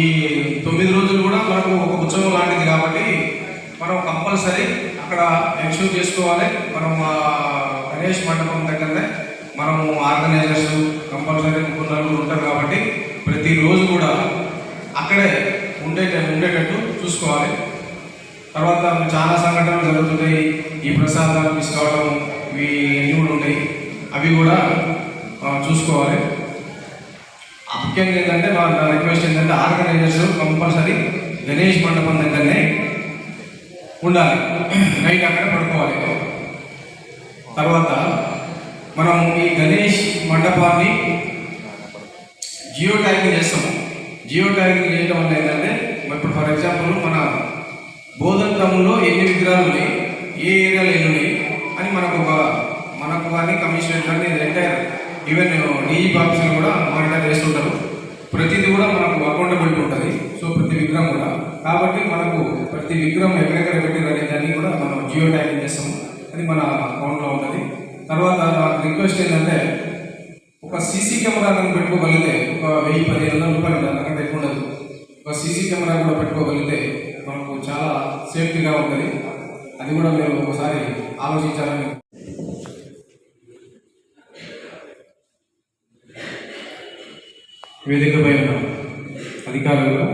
ఈ తొమ్మిది రోజులు కూడా మనకు ఒక ఉత్సవం లాంటిది కాబట్టి మనం కంపల్సరీ అక్కడ ఎన్షూర్ చేసుకోవాలి. మనం గణేష్ మండపం దగ్గరనే మనము ఆర్గనైజర్స్ కంపల్సరీ ముగ్గురు ఉంటారు కాబట్టి ప్రతిరోజు కూడా అక్కడే ఉండే ఉండేటట్టు చూసుకోవాలి. తర్వాత చాలా సంఘటనలు జరుగుతుంటాయి. ఈ ప్రసాదాలు మిస్ కావడం ఇవి ఎన్ని కూడా ఉంటాయి అవి కూడా చూసుకోవాలి. ముఖ్యంగా ఏంటంటే మా రిక్వెస్ట్ ఏంటంటే ఆర్గనైజర్స్ కంపల్సరీ గణేష్ మండపం దగ్గరనే ఉండాలి. నైట్ అక్కడ పడుకోవాలి. తర్వాత మనం ఈ గణేష్ మండపాన్ని జియో ట్యాగింగ్ చేస్తాము. జియో ట్యాగింగ్ చేయడం వల్ల ఏంటంటే ఇప్పుడు ఫర్ ఎగ్జాంపుల్ మన బోధంతంలో ఎన్ని విగ్రహాలు ఉన్నాయి ఏ ఏరియాలో ఎన్ని ఉన్నాయి అని మనకు ఒక మనకు కానీ కమిషనర్ కానీ ఎంటైర్ ఈవెన్ డీజీ ఆఫీసర్ కూడా మానిటర్ చేస్తుంటారు. ప్రతిదీ కూడా మనకు అకౌంటబిలిటీ ఉంటుంది. సో ప్రతి విగ్రహం కూడా. కాబట్టి మనకు ప్రతి విగ్రహం ఎక్కడెక్కడ పెట్టిన దాన్ని కూడా మనం జియో ట్యాగింగ్ చేస్తాము. అది మన అకౌంట్లో ఉంటుంది. తర్వాత నాకు రిక్వెస్ట్ ఏంటంటే ఒక సీసీ కెమెరా కనుక పెట్టుకోగలిగితే ఒక వెయ్యి పదిహేను వందల రూపాయలు ఉంటుంది. అంతకంటే ఎక్కువ ఉండదు. ఒక సీసీ కెమెరా కూడా పెట్టుకోగలిగితే మనకు చాలా సేఫ్టీగా ఉంటుంది. అది కూడా మీరు ఒకసారి ఆలోచించాలని వేదికపై ఉన్న అధికారులు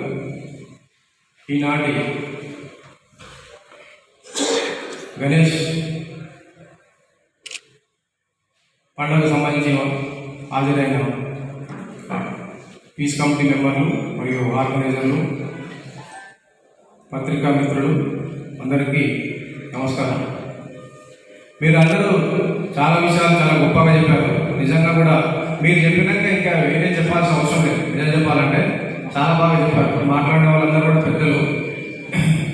ఈనాటి గణేష్ పండుగకు సంబంధించి హాజరైన పీస్ కమిటీ మెంబర్లు మరియు ఆర్గనైజర్లు పత్రికా మిత్రులు అందరికీ నమస్కారం. మీరందరూ చాలా విషయాలు చాలా గొప్పగా చెప్పారు. నిజంగా కూడా మీరు చెప్పినాక ఇంకా వేరే చెప్పాల్సిన అవసరం లేదు. నిజం చెప్పాలంటే చాలా బాగా చెప్పారు. ఇప్పుడు మాట్లాడిన వాళ్ళందరూ కూడా పెద్దలు.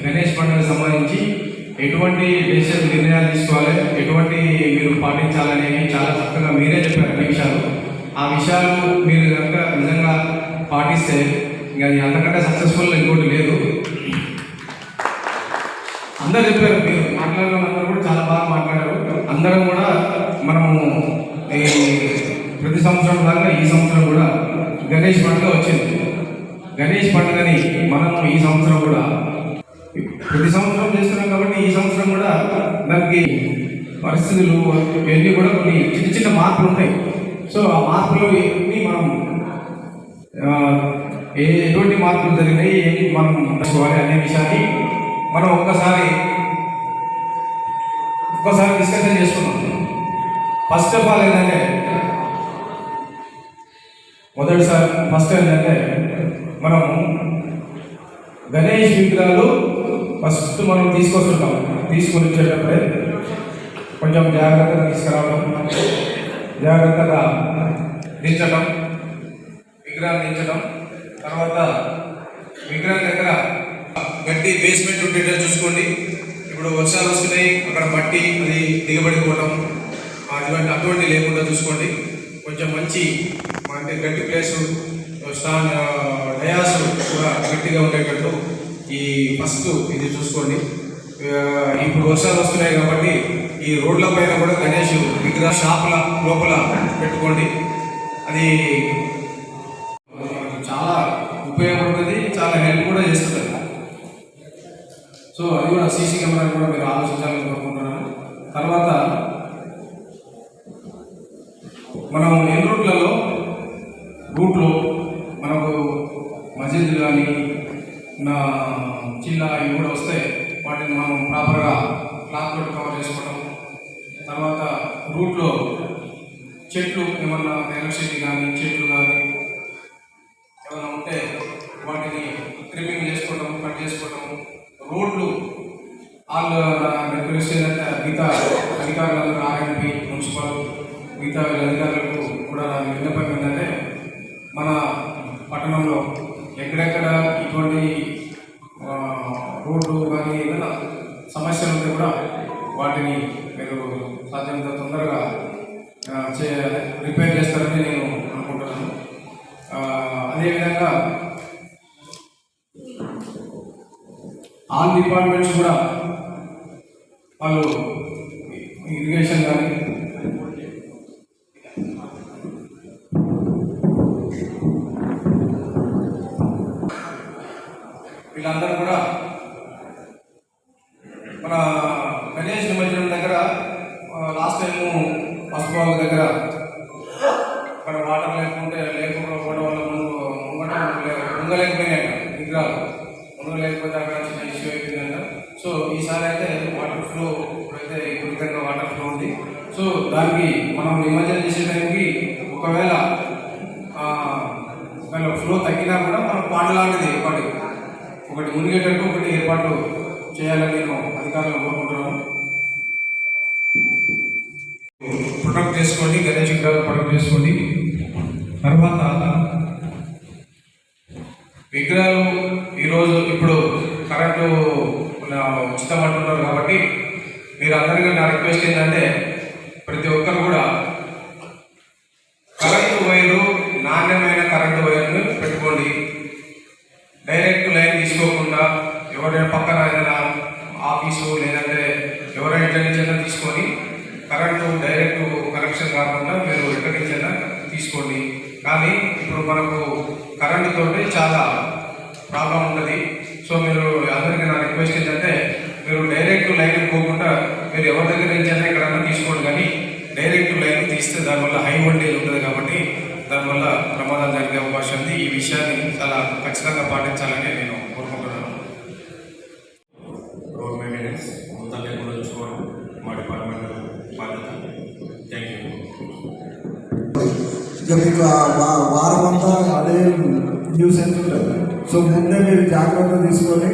గణేష్ పండుగకు సంబంధించి ఎటువంటి డెసిషన్ నిర్ణయాలు తీసుకోవాలి? ఎటువంటి మీరు పాటించాలనేవి చాలా చక్కగా మీరే చెప్పారు అన్ని విషయాలు. ఆ విషయాలు మీరు కనుక నిజంగా పాటిస్తే ఇంకా అది అంతకంటే సక్సెస్ఫుల్ ఇంకోటి లేదు. అందరు చెప్పారు మీరు. మాట్లాడిన వాళ్ళందరూ కూడా చాలా బాగా మాట్లాడారు. అందరం కూడా మనము ఈ ప్రతి సంవత్సరం లాగా ఈ సంవత్సరం కూడా గణేష్ పండుగ వచ్చింది. గణేష్ పండుగని మనం ఈ సంవత్సరం కూడా ప్రతి సంవత్సరం చేస్తున్నాం కాబట్టి ఈ సంవత్సరం కూడా దానికి పరిస్థితులు ఇవన్నీ కూడా కొన్ని చిన్న చిన్న మార్పులు ఉంటాయి. సో ఆ మార్పులు ఇవన్నీ మనం ఏ ఎటువంటి మార్పులు జరిగినాయి ఏంటి మనం తెలుసుకోవాలి అనే విషయాన్ని మనం ఒక్కసారి ఒక్కసారి డిస్కషన్ చేసుకున్నాం ఫస్ట్ ఆఫ్ ఆల్ ఏంటంటే మొదటిసారి ఫస్ట్ ఏంటంటే మనం గణేష్ విగ్రహాలు ఫస్ట్ మనం తీసుకొస్తుంటాం. తీసుకొని వచ్చేటప్పుడే కొంచెం జాగ్రత్తగా తీసుకురావడం జాగ్రత్తగా దించడం విగ్రహం దించడం తర్వాత విగ్రహం దగ్గర గట్టి బేస్మెంట్ ఉండేటట్టు చూసుకోండి. ఇప్పుడు వర్షాలు వస్తున్నాయి. అక్కడ మట్టి అది దిగబడిపోవడం అటువంటి అటువంటి లేకుండా చూసుకోండి. కొంచెం మంచి అంటే గట్టి ప్లేస్ స్టాన్ డయాస్ కూడా గట్టిగా ఉండేటట్టు ఈ ఫస్ట్ ఇది చూసుకోండి. ఇప్పుడు వర్షాలు వస్తున్నాయి కాబట్టి ఈ రోడ్ల పైన కూడా గణేష్ విగ్రహ షాపుల లోపల పెట్టుకోండి. అది చాలా ఉపయోగపడుతుంది చాలా హెల్ప్ కూడా చేస్తుంది. సో అది కూడా సీసీ కెమెరా కూడా మీరు ఆలోచించాలని కోరుకుంటున్నాను. తర్వాత మనం ఎన్ని రూట్లలో రూట్లో మనకు మసీదులు కానీ నా చిల్లా ఇవి కూడా వస్తాయి వాటిని మనం ప్రాపర్గా క్లాత్ తోటి కవర్ చేసుకోవడం తర్వాత రూట్లో చెట్లు ఏమన్నా కానీ చెట్లు కానీ ఏమైనా ఉంటే వాటిని ట్రిమ్మింగ్ చేసుకోవడం కట్ చేసుకోవడం రోడ్లు వాళ్ళు రిక్వెస్ట్ ఏంటంటే మిగతా అధికారులందరూ ఆర్ఎంపీ మున్సిపల్ మిగతా అధికారులకు కూడా నా విన్నపం వీళ్ళందరూ కూడా చేసుకోండి గణేష్ విగ్రహాలు చేసుకోండి. తర్వాత విగ్రహాలు ఈరోజు ఇప్పుడు కరెంటు ఉచితం అంటున్నారు కాబట్టి మీరు అందరికీ నా రిక్వెస్ట్ ఏంటంటే ప్రతి ఒక్కరు కూడా కరెంటు వైరు నాణ్యమైన కరెంటు వైర్ను పెట్టుకోండి డైరెక్ట్ లైన్ తీసుకోకుండా ఎవరైనా పక్కన ఏదైనా ఆఫీసు లేదంటే ఎవరైనా ఎక్కడి నుంచైనా తీసుకొని కరెంటు డైరెక్ట్ కనెక్షన్ కాకుండా మీరు ఎక్కడి నుంచైనా తీసుకోండి కానీ ఇప్పుడు మనకు కరెంటు తోటి చాలా ప్రాబ్లం ఉంటుంది సో మీరు అందరికీ నా రిక్వెస్ట్ ఏంటంటే మీరు డైరెక్ట్ లైన్ పోకుండా మీరు ఎవరి దగ్గర నుంచైనా ఎక్కడైనా తీసుకోండి కానీ తీస్తే దానివల్ల హై వోల్టేజ్ ఉంటుంది కాబట్టి దానివల్ల ప్రమాదం జరిగే అవకాశం ఉంది. ఈ విషయాన్ని చాలా ఖచ్చితంగా పాటించాలని నేను కోరుకుంటున్నాను. రోడ్ మెయింటెనెన్స్ మొత్తం లేకుండా చూసుకోవడం మా డిపార్ట్మెంట్ బాధ్యత. థ్యాంక్ యూ ఇక మీకు వారం అంతా అదే న్యూస్ ఉంటుంది సో ముందే మీరు జాగ్రత్త తీసుకొని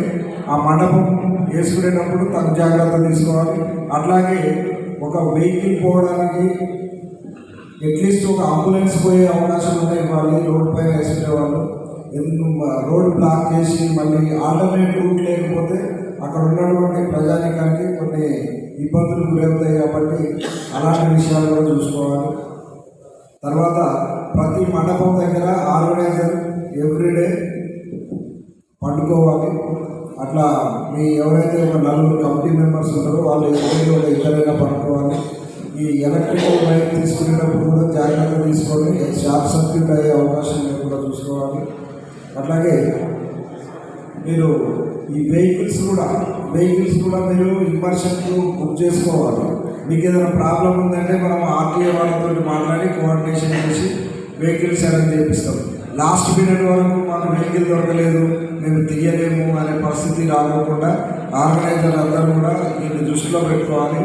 ఆ మండపం వేసుకునేటప్పుడు తగు జాగ్రత్త తీసుకోవాలి. అట్లాగే ఒక వెహికల్ పోవడానికి అట్లీస్ట్ ఒక అంబులెన్స్ పోయే అవకాశం ఉన్నాయి వాళ్ళు రోడ్ పైన వేసుకునే వాళ్ళు. ఎందుకు రోడ్ బ్లాక్ చేసి మళ్ళీ ఆల్టర్నేట్ రూట్ లేకపోతే అక్కడ ఉన్నటువంటి ప్రజానికానికి కొన్ని ఇబ్బందులు గురవుతాయి కాబట్టి అలాంటి విషయాలు కూడా చూసుకోవాలి. తర్వాత ప్రతి మండపం దగ్గర ఆర్గనైజర్ ఎవ్రీడే పండుకోవాలి. అట్లా మీ ఎవరైతే ఒక నలుగురు కమిటీ మెంబర్స్ ఉంటారో వాళ్ళు ఎవరైనా ఒక ఇద్దరైనా పండుకోవాలి. ఈ ఎలక్ట్రికల్ లైట్ తీసుకునేటప్పుడు కూడా జాగ్రత్త తీసుకొని షార్ట్ సర్క్యూట్ అయ్యే అవకాశం లేకుండా చూసుకోవాలి. అట్లాగే మీరు ఈ వెహికల్స్ కూడా వెహికల్స్ కూడా మీరు ఇమర్షన్కు బుక్ చేసుకోవాలి. మీకు ఏదైనా ప్రాబ్లం ఉందంటే మనం ఆర్టీఏ వాళ్ళతో మాట్లాడి కోఆర్డినేషన్ చేసి వెహికల్స్ అరేంజ్ చేపిస్తాం. లాస్ట్ మినిట్ వరకు మన వెహికల్ దొరకలేదు మేము తీయలేము అనే పరిస్థితి రాకుండా ఆర్గనైజర్ అందరూ కూడా దీన్ని దృష్టిలో పెట్టుకోవాలి.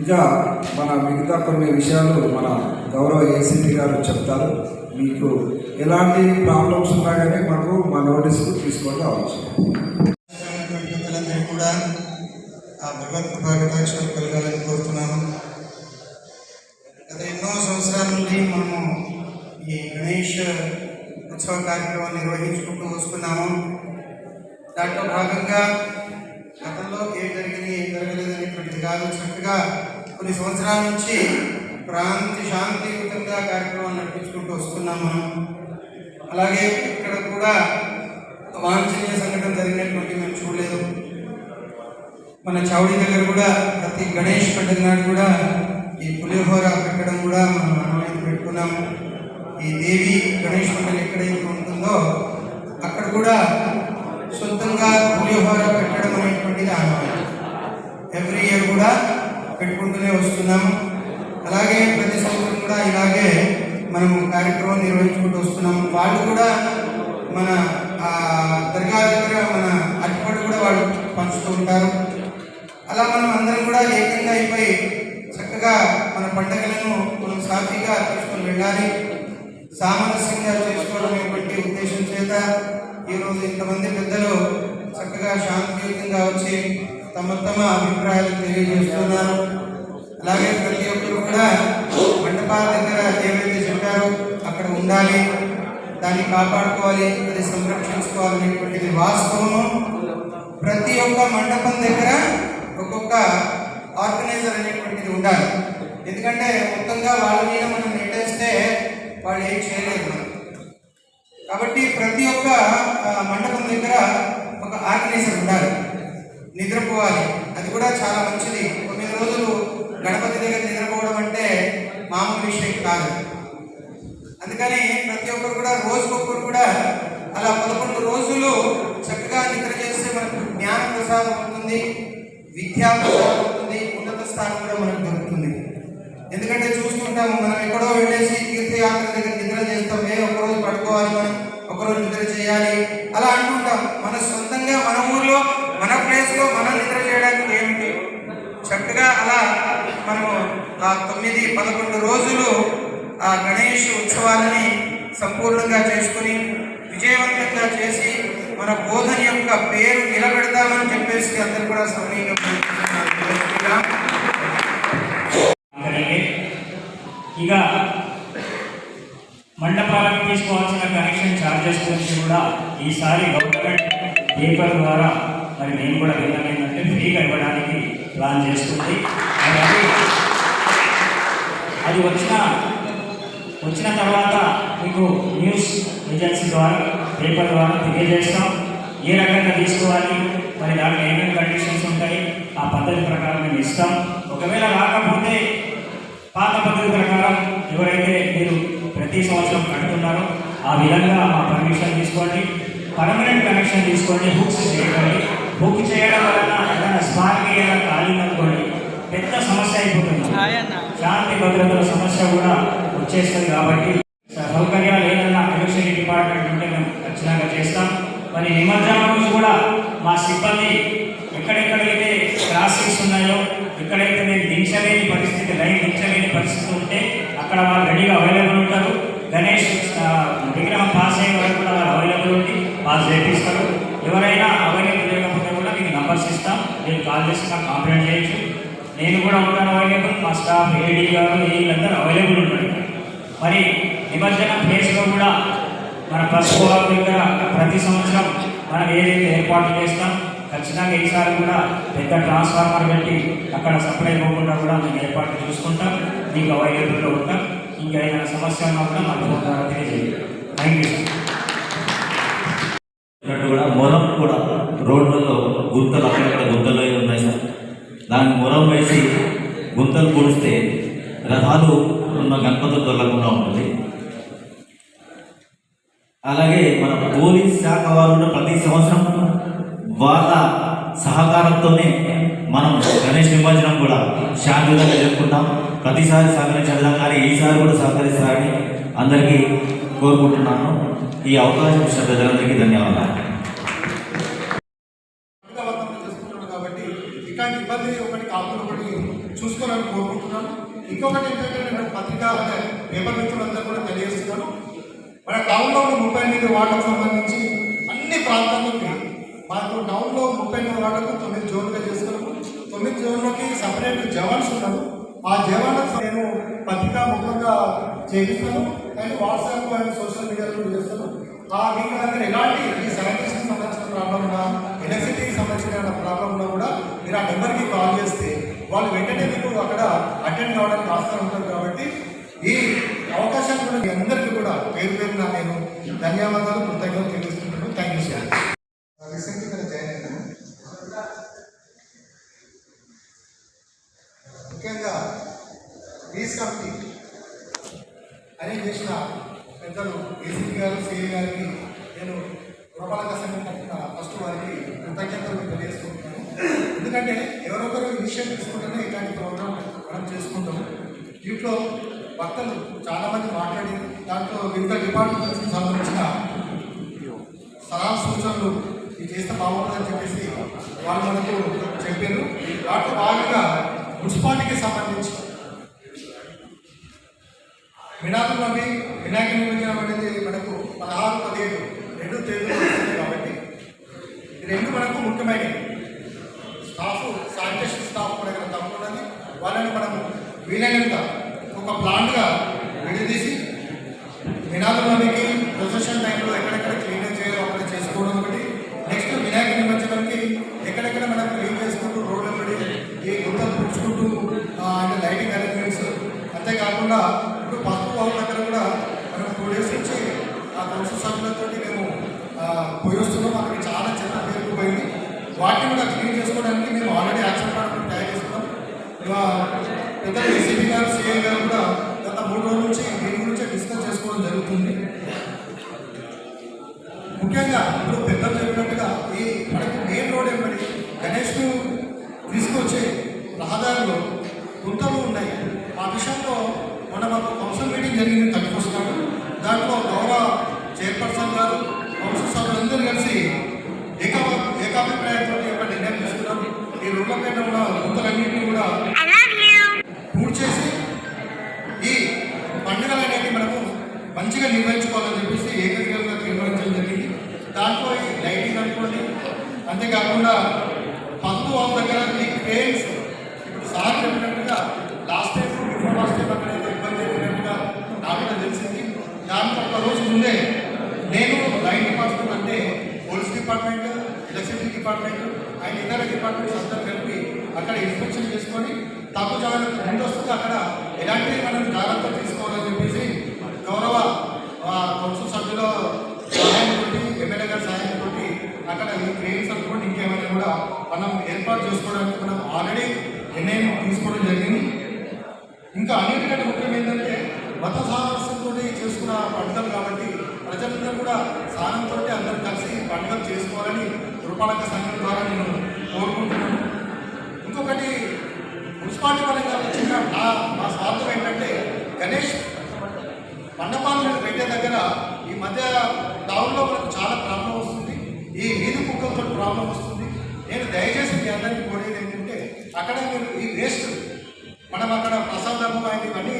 ఇంకా మన మిగతా కొన్ని విషయాలు మన గౌరవ ఏసీపీ గారు చెప్తారు. మీకు ఎలాంటి ప్రాబ్లమ్స్ ఉన్నా కానీ మాకు మా నోటీసుకు తీసుకోవడం అవసరం కూడా ఆ భగవత్ కృపాకటాక్షలు కలగాలని కోరుతున్నాను. గత ఎన్నో సంవత్సరాల నుండి మనము ఈ గణేష్ ఉత్సవ కార్యక్రమాన్ని నిర్వహించుకుంటూ వస్తున్నాము. దాంట్లో భాగంగా గతంలో ఏం జరిగింది ఏం జరగలేదు అనేటువంటిది కాదు. చక్కగా కొన్ని సంవత్సరాల నుంచి ప్రాంతి శాంతియుతంగా కార్యక్రమం నడిపించుకుంటూ వస్తున్నాం మనం. అలాగే ఇక్కడ కూడా వాంఛనీయ సంఘటన జరిగినటువంటి మేము చూడలేదు. మన చౌడి దగ్గర కూడా ప్రతి గణేష్ పండుగ నాడు కూడా ఈ పులిహోర పెట్టడం కూడా మనం ఆనవాయితీ పెట్టుకున్నాము ఈ దేవి గణేష్ పండుగ ఎక్కడైతే ఉంటుందో అక్కడ కూడా సొంతంగా పులిహోర పెట్టడం అనేటువంటిది ఆనవాయితీ ఎవ్రీ ఇయర్ కూడా పెట్టుకుంటూనే వస్తున్నాము అలాగే ప్రతి సంవత్సరం కూడా ఇలాగే మనము కార్యక్రమం నిర్వహించుకుంటూ వస్తున్నాము వాళ్ళు కూడా మన దర్గా దగ్గర మన అరటిపండు కూడా వాళ్ళు పంచుతూ ఉంటారు. అలా మనం అందరం కూడా ఏకంగా అయిపోయి చక్కగా మన పండుగలను మనం సాఫీగా తీసుకొని వెళ్ళాలి. సామరస్యంగా చేసుకోవడం ఉద్దేశం చేత ఈరోజు ఇంతమంది పెద్దలు చక్కగా శాంతియుతంగా వచ్చి తమ తమ అభిప్రాయాలు తెలియజేస్తున్నారు. అలాగే ప్రతి ఒక్కరు కూడా మండపాల దగ్గర ఏవైతే చెప్పారో అక్కడ ఉండాలి. దాన్ని కాపాడుకోవాలి అది సంరక్షించుకోవాలనేటువంటిది వాస్తవము. ప్రతి ఒక్క మండపం దగ్గర ఒక్కొక్క ఆర్గనైజర్ అనేటువంటిది ఉండాలి. ఎందుకంటే మొత్తంగా వాళ్ళ మీద మనం నెట్టేస్తే వాళ్ళు ఏం చేయలేదు కాబట్టి ప్రతి ఒక్క మండపం దగ్గర ఒక ఆర్గనైజర్ ఉండాలి. నిద్రపోవాలి. అది కూడా చాలా మంచిది. తొమ్మిది రోజులు గణపతి దగ్గర నిద్రపోవడం అంటే మామూలు విషయం కాదు. అందుకని ప్రతి ఒక్కరు కూడా రోజుకొక్కరు కూడా అలా పదకొండు రోజులు చక్కగా నిద్ర చేస్తే మనకు జ్ఞాన ప్రసాదం అవుతుంది విద్యా ప్రసాదం అవుతుంది ఉన్నత స్థానం కూడా మనకు దొరుకుతుంది. ఎందుకంటే చూస్తుంటాము మనం ఎక్కడో వెళ్ళేసి తీర్థయాత్ర దగ్గర నిద్ర చేస్తాం ఏ ఒక్కరోజు పడుకోవాలి మనం ఒకరోజు నిద్ర చేయాలి. అలా అంటుంటాం. మన సొంతంగా మన ఊర్లో మన ప్లేస్లో మనం నిద్ర చేయడానికి ఏమిటి? చక్కగా అలా మనము ఆ తొమ్మిది పదకొండు రోజులు ఆ గణేష్ ఉత్సవాలని సంపూర్ణంగా చేసుకుని విజయవంతంగా చేసి మన బోధన యొక్క పేరు నిలబెడతామని చెప్పేసి అందరూ కూడా సమయంగా ఇక మండపాలకు తీసుకోవాల్సిన కనెక్షన్ ఛార్జెస్ గురించి కూడా ఈసారి గవర్నమెంట్ పేపర్ ద్వారా మరి మేము కూడా విన్నాం ఏంటంటే ఫ్రీగా ఇవ్వడానికి ప్లాన్ చేస్తుంది. అది అది వచ్చిన వచ్చిన తర్వాత మీకు న్యూస్ ఏజెన్సీ ద్వారా పేపర్ ద్వారా తెలియజేస్తాం. ఏ రకంగా తీసుకోవాలి మరి దాంట్లో ఏమేమి కండిషన్స్ ఉంటాయి ఆ పద్ధతి ప్రకారం మేము ఇస్తాం. ఒకవేళ రాకపోతే పాత పద్ధతి ప్రకారం ఎవరైతే మీరు ప్రతి సంవత్సరం కడుతున్నారో ఆ విధంగా మా పర్మిషన్ తీసుకోండి. పర్మనెంట్ కనెక్షన్ తీసుకోండి బుక్స్ చేయకండి. బుక్ చేయడం వలన ఏదైనా స్పార్క్ ఏదైనా కాలిందనుకోండి పెద్ద సమస్య అయిపోతుంది. శాంతి భద్రతల సమస్య కూడా వచ్చేస్తుంది కాబట్టి సౌకర్యాలు ఏదైనా ఎలక్ట్రిసిటీ డిపార్ట్మెంట్ ఉంటే మేము ఖచ్చితంగా చేస్తాం. మరి నిమజ్జనం రోజు కూడా మా సిబ్బంది ఎక్కడెక్కడైతే క్రాసింగ్స్ ఉన్నాయో ఎక్కడైతే నేను దించలేని పరిస్థితి లైన్ దించలేని పరిస్థితి ఉంటే అక్కడ వాళ్ళు రెడీగా అవైలబుల్ ఉంటారు. గణేష్ విగ్రహం పాస్ అయ్యే వరకు కూడా అవైలబుల్ ఉండి పాస్ చేపిస్తారు. ఎవరైనా అవైలబుల్ లేకపోతే కూడా మీకు నంబర్స్ ఇస్తాం. నేను కాల్ చేసి నాకు కంప్లైంట్ చేయొచ్చు. నేను కూడా ఉంటాను అవైలబుల్. మా స్టాఫ్ ఏడీ గారు వీళ్ళందరూ అవైలబుల్ ఉంటారు మరి నిమజ్జన ప్లేస్లో కూడా మన పసుపు పోవాలి దగ్గర ప్రతి సంవత్సరం మనం ఏదైతే ఏర్పాట్లు చేస్తాం ఖచ్చితంగా ఈసారి కూడా పెద్ద ట్రాన్స్ఫార్మర్ పెట్టి అక్కడ సప్లై పోకుండా కూడా మేము ఏర్పాట్లు చూసుకుంటాం. మీకు అవైలబుల్లో ఉంటాం. ఇంకా ఏదైనా సమస్య ఉన్నా కూడా మాకు ఫోన్ ద్వారా తెలియజేయండి. థ్యాంక్ యూ సార్ కూడా మొరం కూడా రోడ్లలో గుంతలు అక్కడక్కడ గుంతలు అయి ఉన్నాయి? సార్ దాన్ని మొరం వేసి గుంతలు పూడిస్తే రథాలు ఉన్న గణపతులు దొరకకుండా ఉంటుంది. అలాగే మన పోలీస్ శాఖ వారు ప్రతి సంవత్సరం వాళ్ళ సహకారంతోనే మనం గణేష్ నిమజ్జనం కూడా శాంతియుతంగా జరుపుకుంటాం. ప్రతిసారి సహకరించే కానీ ఈసారి కూడా సహకరిస్తారని అందరికీ కోరుకుంటున్నాను. ఈ అవకాశం ఇచ్చిన ప్రజలందరికీ ధన్యవాదాలు. చూసుకోవాలని కోరుకుంటున్నాను. ఇంకొకటి ఏంటంటే నేను పత్రిక పేపర్ మిత్రులందరూ కూడా తెలియజేస్తున్నాను. మన టౌన్లో ఉన్న ముప్పై ఎనిమిది వార్డులకు సంబంధించి అన్ని ప్రాంతాల్లోకి మాకు టౌన్లో ముప్పై ఎనిమిది వార్డులకు తొమ్మిది జోన్లుగా చేస్తున్నాము తొమ్మిది జోన్లకి సపరేట్ జవాన్స్ ఉన్నారు. ఆ జవాన్లకు నేను పత్రికా ముఖంగా చేయిస్తాను కానీ వాట్సాప్ అండ్ సోషల్ మీడియాలో చేస్తాను ఆ మీకు దగ్గర ఎలాంటి ఈ శానిటేషన్ సంబంధించిన ప్రాబ్లం ఉన్నా ఎలక్ట్రిసిటీకి సంబంధించిన ప్రాబ్లం ఉన్నా కూడా మీరు ఆ నెంబర్కి కాల్ చేస్తే వాళ్ళు వెంటనే మీకు అక్కడ అటెండ్ కావడానికి ఆస్కారం ఉంటారు కాబట్టి ఈ అవకాశాన్ని కూడా మీ అందరికీ కూడా పేరు పేరున నేను ధన్యవాదాలు కృతజ్ఞతలు తెలియజేస్తున్నాను థ్యాంక్ యూ సార్ రీసెంట్గా జాయిన్ అయ్యాను ముఖ్యంగా పీస్ కమిటీ అరేంజ్ చేసిన పెద్దలు ఏసీపీ గారు సిఐ గారికి నేను పురపాలక సంఘం తరఫున ఫస్ట్ వారికి కృతజ్ఞతలు తెలియజేసుకుంటున్నాను ఎందుకంటే ఎవరొకరు విషయం తీసుకుంటేనే ఇలాంటి ప్రోగ్రామ్ మనం చేసుకుంటాము. దీంట్లో భక్తులు చాలామంది మాట్లాడి దాంట్లో వివిధ డిపార్ట్మెంట్స్కి సంబంధించిన సలహా సూచనలు ఇది చేస్తే బాగుంటుందని చెప్పేసి వాళ్ళు మనకు చెప్పారు. దాంట్లో భాగంగా మున్సిపాలిటీకి సంబంధించి వినాయకుడు నవి వినాయక నిమజ్జనం అనేది మనకు పదహారు పదిహేడు రెండు తేదీలు కాబట్టి రెండు మనకు ముఖ్యమైనవి. స్టాఫ్ డిపార్ట్మెంట్ అండ్ ఇతర డిపార్ట్మెంట్స్ అందరూ కలిపి అక్కడ ఇన్స్పెక్షన్ చేసుకొని తప్పు జాగ్రత్త ముందు వస్తుంది. అక్కడ ఎలాంటి మనం జాగ్రత్తలు తీసుకోవాలని చెప్పేసి గౌరవ ఆ, కౌన్సిల్ సభ్యుల సహాయంతో ఎమ్మెల్యే గారి సహాయంతో అక్కడ ఈ క్రెయిన్స్ అనుకోండి ఇంకేమైనా కూడా మనం ఏర్పాటు చేసుకోవడానికి మనం ఆల్రెడీ నిర్ణయం తీసుకోవడం జరిగింది. ఇంకా అన్నిటికంటే ముఖ్యం ఏంటంటే మత సామరస్యంతో చేసుకున్న పండుగలు కాబట్టి ప్రజలందరూ కూడా స్నానంతో అందరూ కలిసి పండుగలు చేసుకోవాలని పురపాలక సంఘం ద్వారా నేను కోరుకుంటున్నాను. ఇంకొకటి మున్సిపాలిటీ పరంగా వచ్చిన నా మా స్వార్థం ఏంటంటే గణేష్ మండపాలను పెట్టే దగ్గర ఈ మధ్య టౌన్లో మనకు చాలా ప్రాబ్లం వస్తుంది. ఈ వీధి కుక్కలతో ప్రాబ్లం వస్తుంది. నేను దయచేసి మీ అందరికీ కోరేది ఏంటంటే అక్కడ మీరు ఈ వేస్ట్ మనం అక్కడ ప్రసాదము ఆయన ఇవన్నీ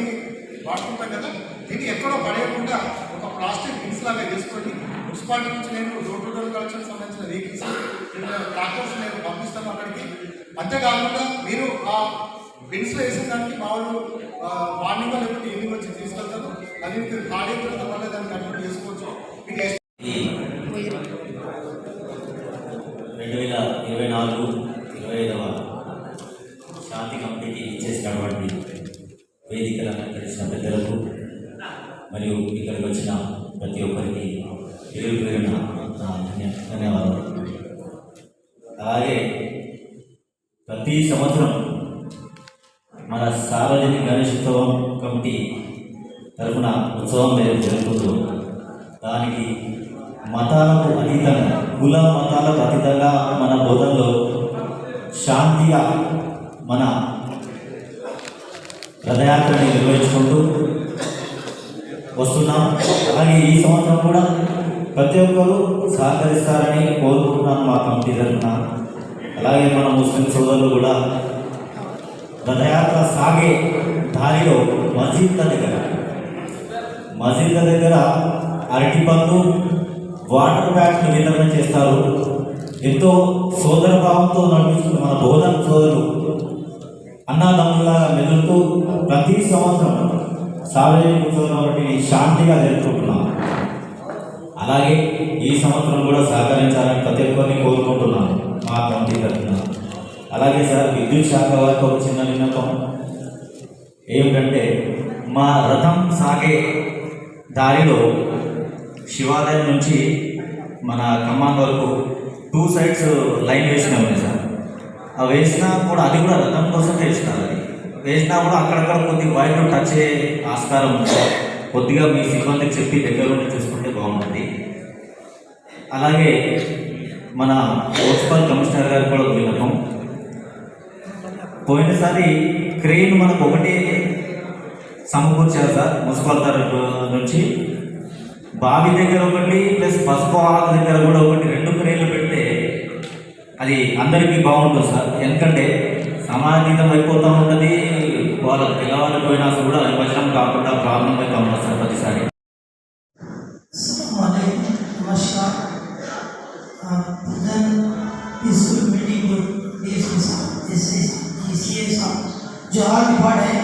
వాడుకుంటాం కదా దీన్ని ఎక్కడో పడేయకుండా ఒక ప్లాస్టిక్ బిన్స్ లాగా చేసుకొని మున్సిపాలిటీ నుంచి నేను road to collection vehicles tractors మేము పంపిస్తాను అక్కడికి. అంతేకాకుండా మీరు ఆ బిన్స్ వేసిన దానికి మా వాళ్ళు మార్నింగ్ లేకపోతే ఈవినింగ్ వచ్చి తీసుకెళ్తారు. అది మీరు ఖాళీ తర్వాత మళ్ళీ దాన్ని కంట్రోల్ చేసుకోవచ్చు. మీకు రెండు వేల ఇరవై నాలుగు ఇరవై ఐదవ శాంతి కమిటీకి ఇచ్చేసినటువంటి వేదికలను కలిసిన పెద్దలకు మరియు ఇక్కడికి వచ్చిన ప్రతి ఒక్కరికి పేరు పేరున ధన్యవాదాలు అలాగే ప్రతి సంవత్సరం మన సార్వజనిక గణేశోత్సవం కమిటీ తరఫున ఉత్సవం మీరు జరుగుతుందో దానికి మతాలకు అతీతంగా కుల మతాలకు అతీతంగా మన బోధనలో శాంతిగా మన హృదయాత్రని నిర్వహించుకుంటూ వస్తున్నాం. అలాగే ఈ సంవత్సరం కూడా ప్రతి ఒక్కరూ సహకరిస్తారని కోరుకుంటున్నాను మా కమిటీ తరఫున. అలాగే మన ముస్లిం సోదరులు కూడా రథయాత్ర సాగే దారిలో మసీద్ల దగ్గర మసీద్ల దగ్గర అరటి పండ్లు వాటర్ బ్యాగ్లు వితరణ చేస్తారు. ఎంతో సోదర భావంతో నడిపిస్తున్న మన బోధన సోదరులు అన్నదమ్ములాగా మెదులుతూ ప్రతి సంవత్సరం సార్వజనిక ఉత్సవం కాబట్టి శాంతిగా జరుపుకుంటున్నాం. అలాగే ఈ సంవత్సరం కూడా సహకరించాలని ప్రతి ఒక్కరిని కోరుకుంటున్నాను మా కమిటీ తరఫున. అలాగే సార్ విద్యుత్ శాఖ వారికి ఒక చిన్న విన్నపం. ఏమిటంటే మా రథం సాగే దారిలో శివాలయం నుంచి మన ఖమ్మం వరకు టూ సైడ్స్ లైన్ వేసినా ఉన్నాయి సార్. ఆ వేసినా కూడా అది కూడా రథం కోసం వేసినారు అది. వేసినా కూడా అక్కడక్కడ కొద్దిగా వైర్లు టచ్ అయ్యే ఆస్కారం ఉంది. కొద్దిగా మీ సిబ్బందికి చెప్పి దగ్గర ఉండి చూసుకుంటే బాగుంటుంది. అలాగే మన మున్సిపల్ కమిషనర్ గారు కూడా ఒక విన్నపం. పోయినసారి క్రెయిన్ మనకు ఒకటి సమకూర్చారు సార్ మున్సిపల్ తరఫు నుంచి. బావి దగ్గర ఒకటి ప్లస్ పసుపు ఆహార దగ్గర కూడా ఒకటి రెండు క్రెయిన్లు పెడితే అది అందరికీ బాగుంటుంది సార్. ఎందుకంటే సమాజీతం అయిపోతూ ఉంటుంది వాళ్ళకు తెలవాలకపోయినా కూడా వచనం కాకుండా ప్రాబ్లం అవుతాం సార్ ప్రతిసారి جو آج پڑھ ہے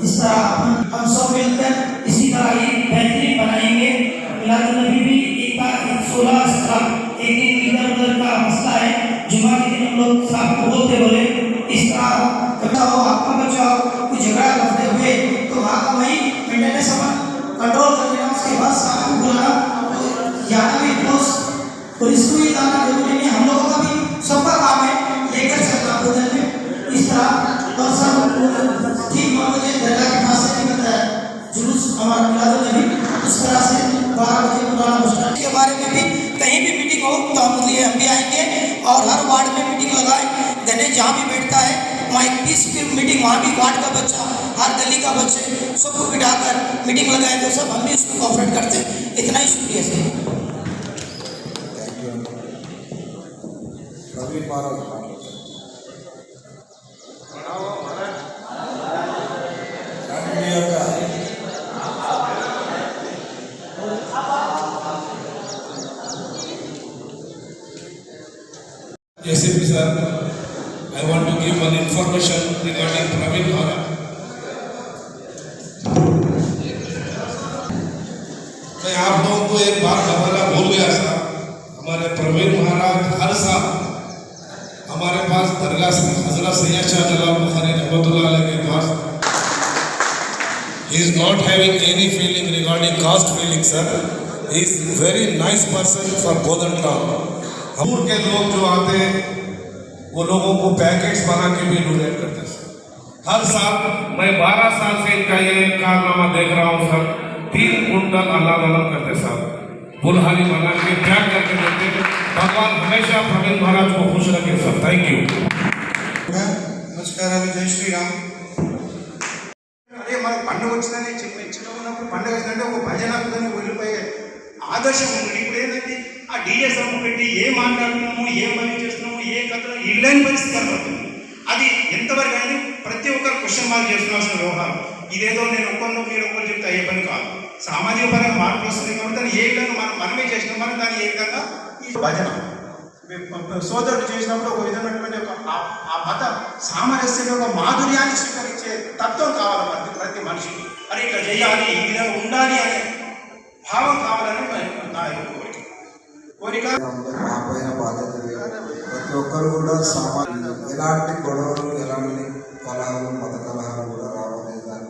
اس طرح ہم ہم سب مل کر اسی طرح یہ بہترین بنائیں گے اللہ کے نبی بھی ایک بار ایک سولہ سترہ ایک ایک ادھر ادھر کا مسئلہ ہے جمعہ کے دن ہم لوگ صاحب کو بولتے بولے اس طرح کٹھا ہو آپ کا بچہ ہو کوئی جھگڑا کرتے ہوئے تو وہاں کا وہی مینٹیننس کنٹرول کر لینا اس کے بعد ساتھ کو بلانا یہاں بھی پولیس پولیس کو یہ کرنا ضروری نہیں، ہم لوگوں کا بھی سب کا کام ہے، لے کر چلنا بدل میں۔ اس طرح اور سب ٹھیک نو بجے درگاہ کے پاس سے نکلتا ہے۔ جلوس ہمارا ملاد النبی اس طرح سے بارہ بجے پرانا مسئلہ کے بارے میں بھی کہیں بھی میٹنگ ہو تو ہم لیے ہم بھی آئیں گے اور ہر وارڈ میں میٹنگ لگائیں۔ گنیش جہاں بھی بیٹھتا ہے وہاں ایک پیس کی میٹنگ وہاں بھی واٹ کا بچہ، ہر گلی کا بچے سب کو بٹھا کر میٹنگ لگائے تو سب ہم بھی اس کو کوپریٹ کرتے ہیں۔ اتنا ہی شکریہ سر۔ نماز درگاہ حضرت سید شاہ جلال بخاری رحمۃ اللہ علیہ کے پاس ہی از ناٹ ہیونگ اینی فیلنگ ریگارڈنگ کاسٹ فیلنگ سر ہی از ویری نائس پرسن فار گودن ٹاؤن ہمور کے لوگ جو آتے ہیں، وہ لوگوں کو پیکٹس بنا کے بھی ڈونیٹ کرتے ہیں ہر سال میں بارہ سال سے ان کا یہ کارنامہ دیکھ رہا ہوں، سر۔ تین کنٹل اللہ علم کرتے صاحب बुलहारी बना के पैक करके देते भगवान हमेशा प्रवीण महाराज को खुश रखे सर थैंक यू నమస్కారాలు జై శ్రీరామ్ అదే మన పండుగ వచ్చిందని చిన్న చిన్న ఉన్నప్పుడు పండుగ వచ్చిందంటే ఒక భజన కుదని వెళ్ళిపోయే ఆదర్శం ఉంది ఇప్పుడు ఏంటంటే ఆ డీజే సౌండ్ పెట్టి ఏం మాట్లాడుతున్నాము ఏం పని చేస్తున్నాము ఏ కథ ఇల్లేని పరిస్థితి కనబడుతుంది అది ఎంతవరకు అనేది ప్రతి ఒక్కరు క్వశ్చన్ మార్క్ చేసుకోవాల్సిన వ్యవహారం ఇదేదో నేను ఒక్కరినో మీరు ఒక్కరు చెప్తే అయ్యే పని కాదు సామాజిక పరంగా మార్పులు వస్తున్నాయి కాబట్టి దాన్ని ఏ విధంగా మనం మనమే చేసినాం మనం దాన్ని ఏ విధంగా ఈ భజన. సోదరుడు చేసినప్పుడు ఒక విధమైనటువంటి ఒక ఆ- మత సామరస్యం యొక్క మాధుర్యాన్ని స్వీకరించే తత్వం కావాలి మనకి ప్రతి మనిషికి. అరే ఇట్లా చేయాలి ఈ విధంగా ఉండాలి అనే భావం కావాలని నా- యొక్క కోరిక. కోరిక? అందరూ బాధ్యత ప్రతి ఒక్కరు కూడా సామాన్య ఎలాంటి గొడవలు ఎలాంటి కలహాలు మత కలహాలు కూడా రావనే దాని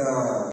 విషయం